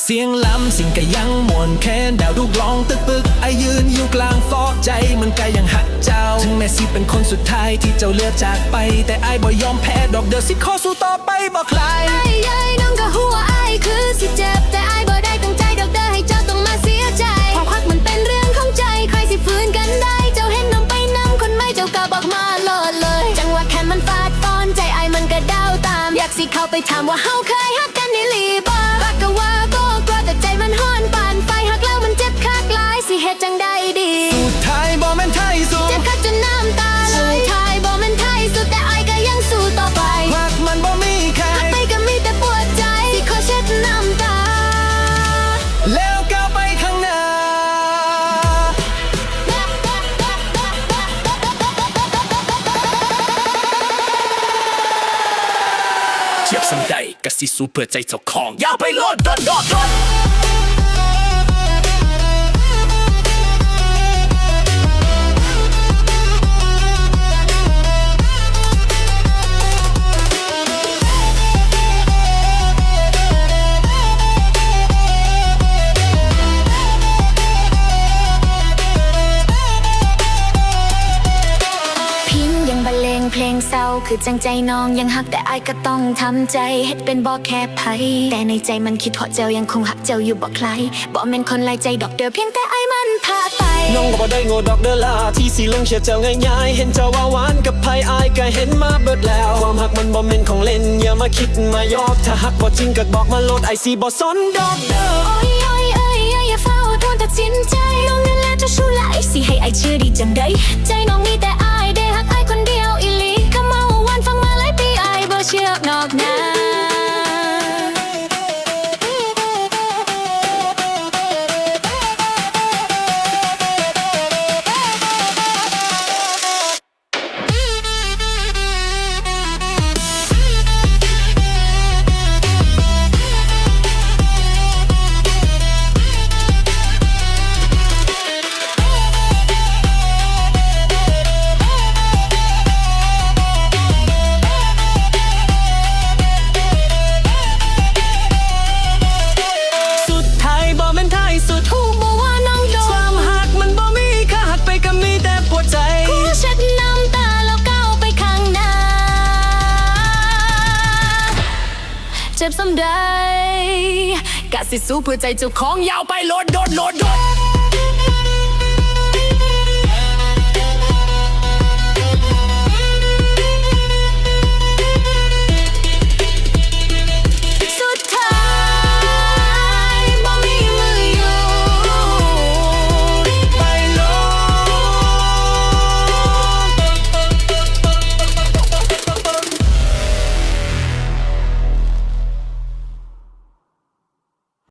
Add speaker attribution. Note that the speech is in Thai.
Speaker 1: เสียงล้ำสิ่งก็ยังมวนแค้นดาวดูกลองตึกปึกไอยืนอยู่กลางฟอกใจมันก็ยังหักเจ้า ถึงแม้สิเป็นคนสุดท้ายที่เจ้าเลือกจากไป แต่ไอบ่ยอมแพ้ดอกเดือสิขอสู้ต่อไปบอกใคร
Speaker 2: ไอ้ยัยน้องก็หัวไอ้คือสิเจ็บแต่ไอ้ายบ่ได้ตั้งใจดอกเด้อให้เจ้าต้องมาเสียใจความพักมันเป็นเรื่องของใจใครสิฟื้นกันได้ เจ้าเห็นน้องไปนำคนไม่เจ้าก็บอกมาโลดเลย จังหวะแค่มันฟาดฟอนใจไอ้มันก็ดาตาม อยากสิเข้าไปถามว่าเฮาเคยฮัก เที
Speaker 1: ยบสั
Speaker 2: น
Speaker 1: ใดกะสิสู้เพื่อใจเจ้าของอย่าไปโลดดดโดดอด
Speaker 2: คือจังใจน้องยังหักแต่อายก็ต้องทำใจเฮ็ดเป็นบอกแค่ไผแต่ในใจมันคิดว่าเจ้ายังคงหักเจ้าอยู่บอกใครบอกแม่นคนไล่ใจดอกเดียวเพียงแต่อายมันพลาดไป
Speaker 3: น้องก็บ่ได้โง่ดอกเด้อลาที่สิลงเชื่อเจ้าง่ายๆเห็นเจ้าว่าหวานกับไผอายก็เห็นมาเบิดแล้วความหักมันบ่แม่นของเล่นอย่ามาคิดมายอกถ้าหักบ่จริงก็บอกมาโลดไอซีบ่สนดอกเด้อ
Speaker 2: โอ้ยโอ้ยเอ้ยเอ้ยอย่าเฝ้าทวนตัดสินใจน้องนั่นแหละเจะชู้ละไอสิให้ไอายเชื่อดีจังได้ใจน้อง จ็บสำใดกะสิสู้เพื่อใจเจ้าของ
Speaker 1: ยาวไปโลดโดดโลดโดด